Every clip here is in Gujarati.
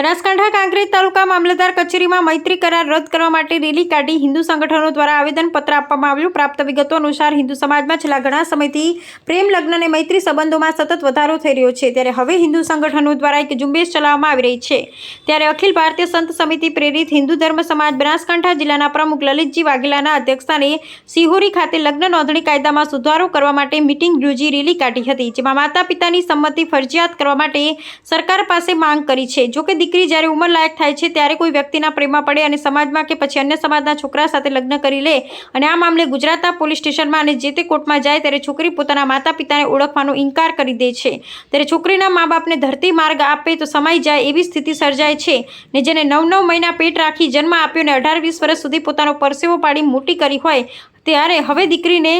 બનાસકાંઠા કાંકરેજ તાલુકા મામલતદાર કચેરીમાં મૈત્રી કરાર રદ કરવા માટે રેલી કાઢી હિન્દુ સંગઠનો દ્વારા આવેદનપત્ર આપવામાં આવ્યું. પ્રાપ્ત વિગતો અનુસાર હિન્દુ સમાજમાં છેલ્લા ઘણા સમયથી પ્રેમ, લગ્ન અને મૈત્રી સંબંધોમાં સતત વધારો થઈ રહ્યો છે. ત્યારે હવે હિન્દુ સંગઠનો દ્વારા એક ઝુંબેશ ચલાવવામાં આવી રહી છે. ત્યારે અખિલ ભારતીય સંત સમિતિ પ્રેરિત હિન્દુ ધર્મ સમાજ બનાસકાંઠા જિલ્લાના પ્રમુખ લલિતજી વાઘેલાના અધ્યક્ષસ્થાને સિહોરી ખાતે લગ્ન નોંધણી કાયદામાં સુધારો કરવા માટે મિટિંગ યોજી રેલી કાઢી હતી, જેમાં માતા પિતાની સંમતિ ફરજિયાત કરવા માટે સરકાર પાસે માંગ કરી છે. જોકે દીકરી જ્યારે ઉંમર લાયક થાય છે, ત્યારે કોઈ વ્યક્તિના પ્રેમમાં પડે અને સમાજમાં કે પછી અન્ય સમાજના છોકરા સાથે લગ્ન કરી લે. અને આ મામલે ગુજરાતના પોલીસ સ્ટેશનમાં અને જે તે કોર્ટમાં જાય ત્યારે છોકરી પોતાના માતા પિતાને ઓળખવાનો ઇનકાર કરી દે છે. ત્યારે છોકરીના મા બાપને ધરતી માર્ગ આપે તો સમાઈ જાય એવી સ્થિતિ સર્જાય છે ને જેને નવ નવ મહિના પેટ રાખી જન્મ આપ્યો ને અઢાર વીસ વર્ષ સુધી પોતાનો પરસેવો પાડી મોટી કરી હોય, ત્યારે હવે દીકરીને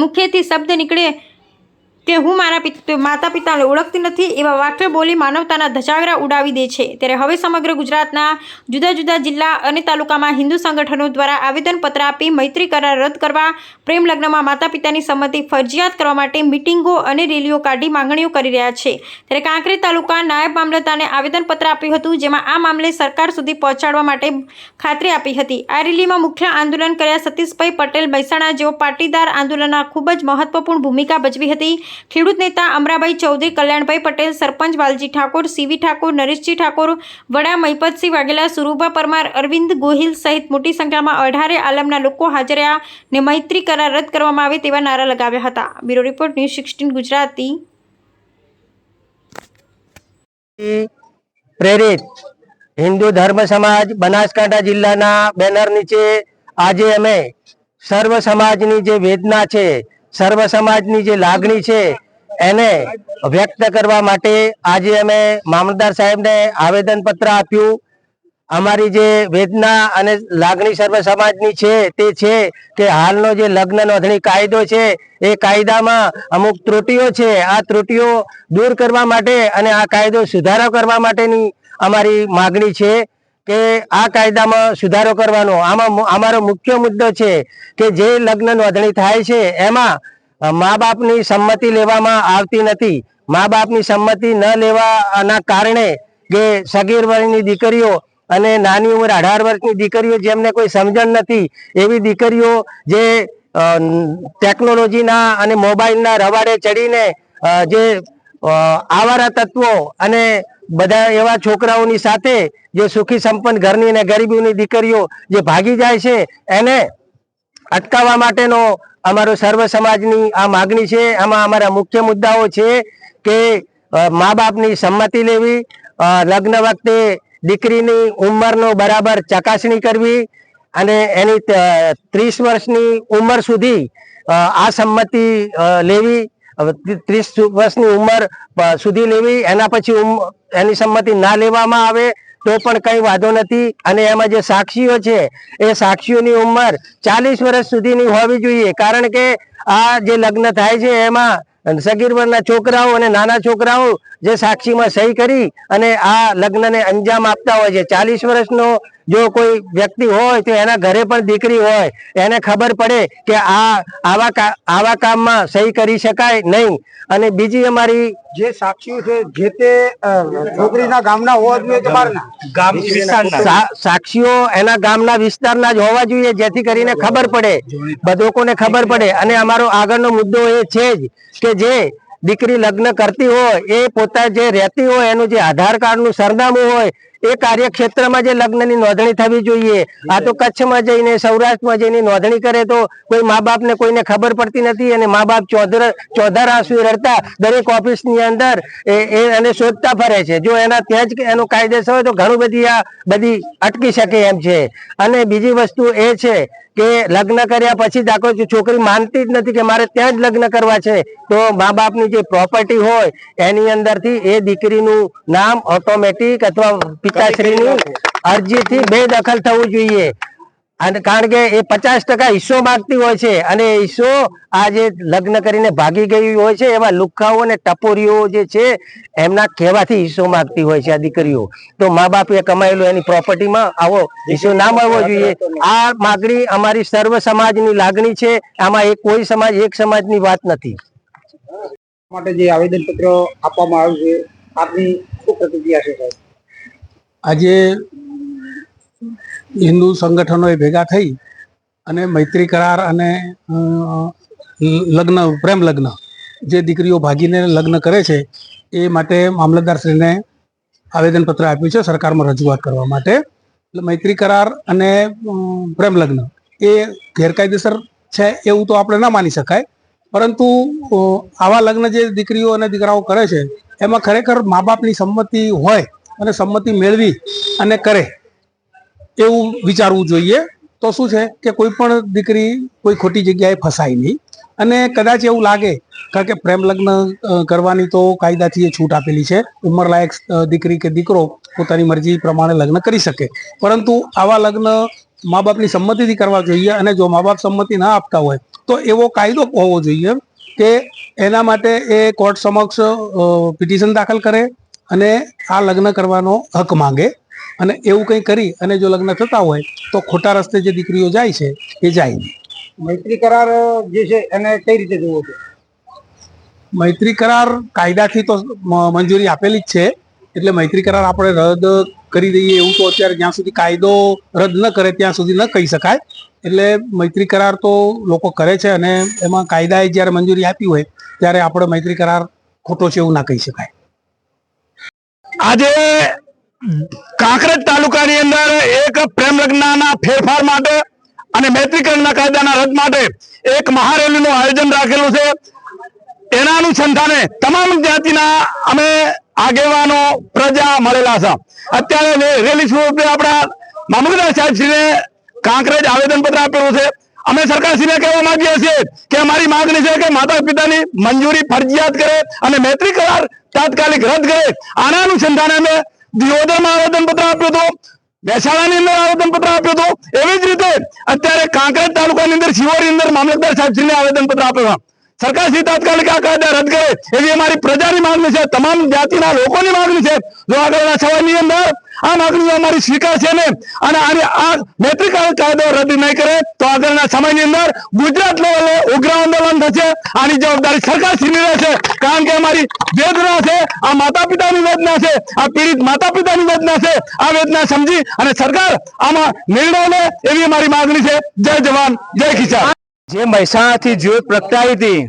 મુખ્યથી શબ્દ નીકળે કે હું મારા માતા પિતાને ઓળખતી નથી એવા વાક્ય બોલી માનવતાના ધજાગરા ઉડાવી દે છે. ત્યારે હવે સમગ્ર ગુજરાતના જુદા જુદા જિલ્લા અને તાલુકામાં હિન્દુ સંગઠનો દ્વારા આવેદનપત્ર આપી મૈત્રી કરાર રદ કરવા, પ્રેમ લગ્નમાં માતા પિતાની સંમતિ ફરજિયાત કરવા માટે મિટિંગો અને રેલીઓ કાઢી માંગણીઓ કરી રહ્યા છે. ત્યારે કાંકરી તાલુકા નાયબ મામલતદારને આવેદનપત્ર આપ્યું હતું, જેમાં આ મામલે સરકાર સુધી પહોંચાડવા માટે ખાતરી આપી હતી. આ રેલીમાં મુખ્ય આંદોલન કર્યા સતીશભાઈ પટેલ મહેસાણા જેઓ પાટીદાર આંદોલનના ખૂબ જ મહત્વપૂર્ણ ભૂમિકા ભજવી હતી. ખેડૂત નેતા અમરાભાઈ ચૌધરી, કલ્યાણભાઈ પટેલ, સરપંચ વાલજી ઠાકોર, સીવી ઠાકોર, નરેશજી ઠાકોર, વડા મહિપતસિંહ વાઘેલા, સુરૂભા પરમાર, અરવિંદ ગોહિલ સહિત મોટી સંખ્યામાં અઢારે આલમના લોકો હાજર રહ્યા ને મૈત્રી કરાર રદ કરવામાં આવે તેવા નારા લગાવ્યા હતા. Bureau report, news sixteen, Gujarati. પ્રેરિત હિન્દુ ધર્મ સમાજ બનાસકાંઠા જિલ્લાના બેનર નીચે આજે અમે સર્વ સમાજની જે વેદના છે સર્વ સમાજની જે લાગણી છે, એને વ્યક્ત કરવા માટે આજે અમે મામલતદાર સાહેબને આવેદન પત્ર આપ્યું. અમારી જે વેદના અને લાગણી સર્વ સમાજની છે, તે છે કે હાલનો જે લગ્ન નોંધણી કાયદો છે, એ કાયદામાં અમુક ત્રુટીઓ છે. આ ત્રુટીઓ દૂર કરવા માટે અને આ કાયદો સુધારો કરવા માટેની અમારી માગણી છે. કે આ કાયદામાં સુધારો કરવાનો. આમાં અમારો મુખ્ય મુદ્દો છે કે જે લગ્ન નોંધણી થાય છે, એમાં મા બાપની સંમતિ લેવામાં આવતી નથી. મા બાપની સંમતિ ન લેવાના કારણે જે સગીર વર્ગની દીકરીઓ અને નાની ઉંમર અઢાર વર્ષની દીકરીઓ જેમને કોઈ સમજણ નથી, એવી દીકરીઓ જે ટેકનોલોજીના અને મોબાઈલના રવાડે ચડીને જે આવારા તત્વો અને બધા એવા છોકરાઓની સાથે જે સુખી સંપન્ન ઘરની અને ગરીબીની દીકરીઓ જે ભાગી જાય છે, એને અટકાવવા માટેનો અમારો સર્વ સમાજની આ માગણી છે. આમાં અમારા મુખ્ય મુદ્દાઓ છે કે મા બાપની સંમતિ લેવી લગ્ન વખતે દીકરીની ઉંમરનો બરાબર ચકાસણી કરવી અને એની ત્રીસ વર્ષની ઉંમર સુધી આ સંમતિ લેવી હવે ત્રીસ વર્ષની ઉંમર સુધી લેવી, એના પછી એની સંમતિ ના લેવામાં આવે, તો પણ કઈ વાંધો નથી. અને એમાં જે સાક્ષીઓ છે, એ સાક્ષીઓની ઉંમર ચાલીસ વર્ષ સુધીની હોવી જોઈએ. કારણ કે આ જે લગ્ન થાય છે, એમાં સગીર વર્ગના છોકરાઓ અને નાના છોકરાઓ જે સાક્ષીમાં સહી કરી અને આ લગ્નને અંજામ આપતા હોય છે. ચાલીસ વર્ષનો જો કોઈ વ્યક્તિ હોય તો એના ઘરે પણ દીકરી હોય એને ખબર પડે કે આ આવા આવા કામમાં સહી કરી શકાય નહીં. અને બીજી અમારી જે સાક્ષીઓ છે જે તે છોકરીના ગામના હોવા જોઈએ કે બહારના? સાક્ષીઓ એના ગામના વિસ્તારના જ હોવા જોઈએ જેથી કરીને ખબર પડે. બધોકોને ખબર પડે. અને અમારો આગળનો મુદ્દો એ છે જ કે જે દીકરી લગ્ન કરતી હોય એ પોતા જે રહેતી હોય એનું જે આધાર કાર્ડનું સરનામું હોય એ કાર્યક્ષેત્રમાં જે લગ્નની નોંધણી થવી જોઈએ, આ તો કચ્છમાં જઈને, સૌરાષ્ટ્રમાં જઈને નોંધણી કરે તો કોઈ મા બાપને કોઈને ખબર પડતી નથી અને મા બાપ ચોધર ચોધર રડતા દરેક ઓફિસની અંદર એને શોધતા ફરે છે. જો એના ત્યાં જ એનો કાયદેસર હોય તો ઘણું બધી આ બધી અટકી શકે એમ છે. અને બીજી વસ્તુ એ છે કે લગ્ન કર્યા પછી દાખલો છોકરી માનતી જ નથી કે મારે ત્યાં જ લગ્ન કરવા છે. તો મા બાપની જે પ્રોપર્ટી હોય એની અંદરથી એ દીકરીનું નામ ઓટોમેટિક અથવા પિતાશ્રીની અરજીથી બેદખલ થવું જોઈએ. અને કારણ કે એ પચાસ ટકા હિસ્સો માગતી હોય છે અને હિસ્સો આજે લગ્ન કરીને ભાગી ગઈ હોય છે એવા લુખાઓ અને ટપોરીઓ જે છે એમના કહેવાથી હિસ્સો માગતી હોય છે આ દીકરીઓ. તો મા બાપે કમાયેલો એની પ્રોપર્ટીમાં આવો હિસ્સો ના મળવો જોઈએ. આ માગણી અમારી સર્વ સમાજની લાગણી છે. આમાં એક કોઈ સમાજ એક સમાજની વાત નથી. માટે જે આવેદન પત્ર આપવામાં આવ્યું છે આપની શું પ્રતિક્રિયા છે? સાહેબ આજે હિન્દુ સંગઠનોએ ભેગા થઈ અને મૈત્રી કરાર અને લગ્ન, પ્રેમ લગ્ન જે દીકરીઓ ભાગીને લગ્ન કરે છે, એ માટે મામલતદારશ્રીને આવેદનપત્ર આપ્યું છે સરકારમાં રજૂઆત કરવા માટે. મૈત્રી કરાર અને પ્રેમ લગ્ન એ ગેરકાયદેસર છે એવું તો આપણે ના માની શકાય. પરંતુ આવા લગ્ન જે દીકરીઓ અને દીકરાઓ કરે છે, એમાં ખરેખર મા બાપની સંમતિ હોય અને સંમતિ મેળવી અને કરે એવું વિચારવું જોઈએ. તો શું છે કે કોઈ પણ દીકરી કોઈ ખોટી જગ્યાએ ફસાય નહીં. અને કદાચ એવું લાગે, કારણ કે પ્રેમ લગ્ન કરવાની તો કાયદાથી એ છૂટ આપેલી છે. ઉંમરલાયક દીકરી કે દીકરો પોતાની મરજી પ્રમાણે લગ્ન કરી શકે. પરંતુ આવા લગ્ન મા બાપની સંમતિથી કરવા જોઈએ અને જો મા બાપ સંમતિ ના આપતા હોય, તો એવો કાયદો હોવો જોઈએ કે એના માટે એ કોર્ટ સમક્ષ પિટિશન દાખલ કરે અને આ લગ્ન કરવાનો હક માંગે અને એવું કંઈ કરી અને જો લગ્ન થતા હોય તો ખોટા રસ્તે જે દીકરીઓ જાય છે એ જાય મૈત્રી કરાર જે છે એને કઈ રીતે જોવો છે? મૈત્રી કરાર કાયદાથી તો મંજૂરી આપેલી જ છે. એટલે મૈત્રી કરાર આપણે રદ કરી દઈએ એવું તો અત્યારે જ્યાં સુધી કાયદો રદ ન કરે ત્યાં સુધી ન કહી શકાય. એટલે મૈત્રી કરાર તો લોકો કરે છે અને એમાં કાયદાએ જ્યારે મંજૂરી આપી હોય ત્યારે આપણે મૈત્રી કરાર ખોટો છે એવું ના કહી શકાય. આજે કાંકરેજ તાલુકાની અંદર એક પ્રેમ લગ્નના ફેરફાર માટે અને મૈત્રીકરણના કાયદાના રદ માટે એક મહારેલીનું આયોજન રાખેલું છે. એના અનુસંધાને તમામ જાતિના અમે આગેવાનો, પ્રજા મળેલા છે. અત્યારે રેલી સ્વરૂપે આપણા મામલતદાર સાહેબશ્રીને કાંકરેજ આવેદનપત્ર આપેલું છે. અમે સરકારશ્રીને કહેવા માંગીએ છીએ કે અમારી માંગણી છે કે માતા પિતાની મંજૂરી ફરજિયાત કરે અને મૈત્રી કરાર તાત્કાલિક રદ કરે. આના અનુસંધાને અમે દિયોદરમાં આવેદનપત્ર આપ્યું હતું, મહેસાણાની અંદર આવેદનપત્ર આપ્યું હતું. એવી જ રીતે અત્યારે કાંકરેજ તાલુકાની અંદર શિવોરી અંદર મામલતદાર સાહેબશ્રીને આવેદનપત્ર આપ્યું છે. સરકારશ્રી તાત્કાલિક આ કાયદા રદ કરે. એવી અમારી પ્રજાની માંગણી છે. તમામ જાતિના લોકોની માંગણી છે. જો આગળના સવાલની અંદર આ માંગણીઓ અમારી સ્વીકારશે ને અને આની આ મૈત્રી કાયદો રદ નહીં કરે, તો આગળના સમયની અંદર ગુજરાત લેવલે ઉગ્ર આંદોલન થશે. આની જવાબદારી સરકારશ્રીની રહેશે. કારણ કે અમારી વેદના છે, આ માતા પિતાની વેદના છે, આ પીડિત માતા પિતાની વેદના છે. આ વેદના સમજી અને સરકાર આમાં નિર્ણય લે એવી અમારી માંગણી છે. જય જવાન, જય કિસાન. જે મહેસાણાથી જ્યોત પ્રગટાવી હતી,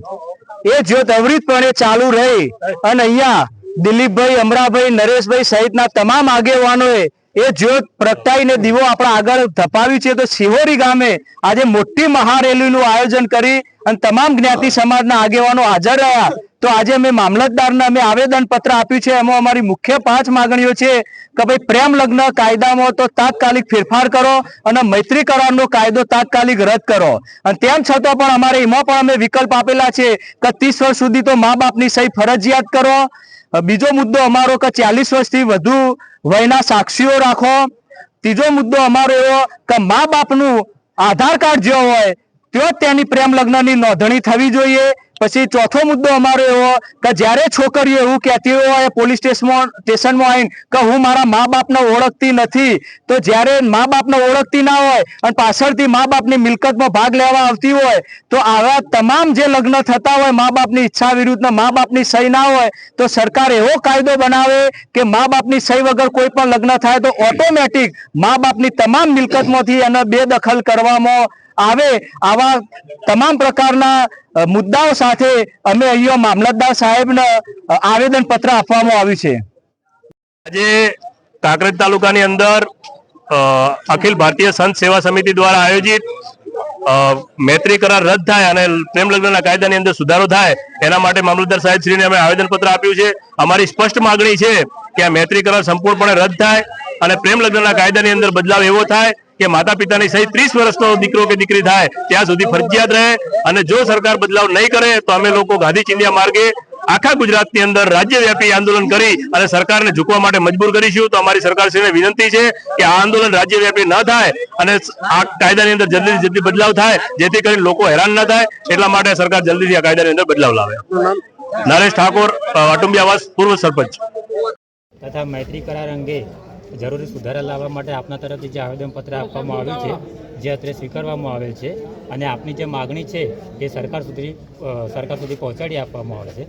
એ જ્યોત અવિરતપણે ચાલુ રહી. અને અહીંયા દિલીપભાઈ, અમરાભાઈ, નરેશભાઈ સહિતના તમામ આગેવાનોએ એ જ્યોત પ્રગટાઈને દીવો આપણા આગળ ધપાવ્યું છે. તો શિહોરી ગામે આજે મોટી મહારેલીનું આયોજન કરી અને તમામ જ્ઞાતિ સમાજના આગેવાનો હાજર રહ્યા. તો આજે અમે મામલતદારને અમે આવેદન પત્ર આપ્યું છે. એમાં અમારી મુખ્ય પાંચ માંગણીઓ છે કે ભાઈ પ્રેમ લગ્ન કાયદામાં તો તાત્કાલિક ફેરફાર કરો અને મૈત્રી કરારનો કાયદો તાત્કાલિક રદ કરો. અને તેમ છતાં પણ અમારે એમાં પણ અમે વિકલ્પ આપેલા છે કે ત્રીસ વર્ષ સુધી તો મા બાપની સહી ફરજિયાત કરો. બીજો મુદ્દો અમારો કે ચાલીસ વર્ષથી વધુ વયના સાક્ષીઓ રાખો. ત્રીજો મુદ્દો અમારો એવો કે મા બાપનું આધાર કાર્ડ જે હોય તો તેની પ્રેમ લગ્નની નોંધણી થવી જોઈએ. પછી ચોથો મુદ્દો અમારો એવો કે જ્યારે છોકરીઓ એવું કહેતી હોય પોલીસ સ્ટેશનમાં સ્ટેશનમાં આવીને કે હું મારા મા બાપને ઓળખતી નથી. તો જ્યારે મા બાપને ઓળખતી ના હોય અને પાછળથી મા બાપની મિલકતમાં ભાગ લેવા આવતી હોય, તો આવા તમામ જે લગ્ન થતા હોય, મા બાપની ઈચ્છા વિરુદ્ધ મા બાપની સહી ના હોય, તો સરકાર એવો કાયદો બનાવે કે મા બાપની સહી વગર કોઈ પણ લગ્ન થાય તો ઓટોમેટિક મા બાપની તમામ મિલકતમાંથી એને બેદખલ કરવામાં આવે આવા તમામ પ્રકારના મુદ્દાઓ સાથે અમે અહીંયા મામલતદાર સાહેબને આવેદન પત્ર આપવામાં આવ્યું છે. આજે કાંકરેજ તાલુકાની અંદર અખિલ ભારતીય સંત સેવા સમિતિ દ્વારા આયોજિત મૈત્રી કરાર રદ થાય અને પ્રેમ લગ્નના કાયદાની અંદર સુધારો થાય, એના માટે મામલતદાર સાહેબ શ્રીને અમે આવેદનપત્ર આપ્યું છે. અમારી સ્પષ્ટ માગણી છે કે આ મૈત્રી કરાર સંપૂર્ણપણે રદ થાય અને પ્રેમ લગ્નના કાયદાની અંદર બદલાવ એવો થાય કે માતા પિતાની સહિત ત્રીસ વર્ષનો દીકરો કે દીકરી થાય, ત્યાં સુધી ફરજિયાત રહે અને જો સરકાર બદલાવ નહીં કરે, તો અમે લોકો ગાંધી ચિંધ્યા માર્ગે આખા ગુજરાતની અંદર રાજ્યવ્યાપી આંદોલન કરી અને સરકારને ઝૂકવા માટે મજબૂર કરીશું. તો અમારી સરકારશ્રીને વિનંતી છે કે આ આંદોલન રાજ્યવ્યાપી ન થાય અને આ કાયદાની અંદર જલ્દી જલ્દી બદલાવ થાય, જેથી કરીને લોકો હેરાન ન થાય. એટલા માટે સરકાર જલ્દીથી આ કાયદાની અંદર બદલાવ લાવે. નરેશ ઠાકોર વાટુંબી આવાસ, પૂર્વ સરપંચ. તથા મૈત્રી કરાર અંગે જરૂરી સુધારા લાવવા માટે આપના તરફથી જે આવેદનપત્ર આપવામાં આવ્યું છે, જે અત્રે સ્વીકારવામાં આવેલ છે અને આપની જે માગણી છે એ સરકાર સુધી સરકાર સુધી પહોંચાડી આપવામાં આવે છે.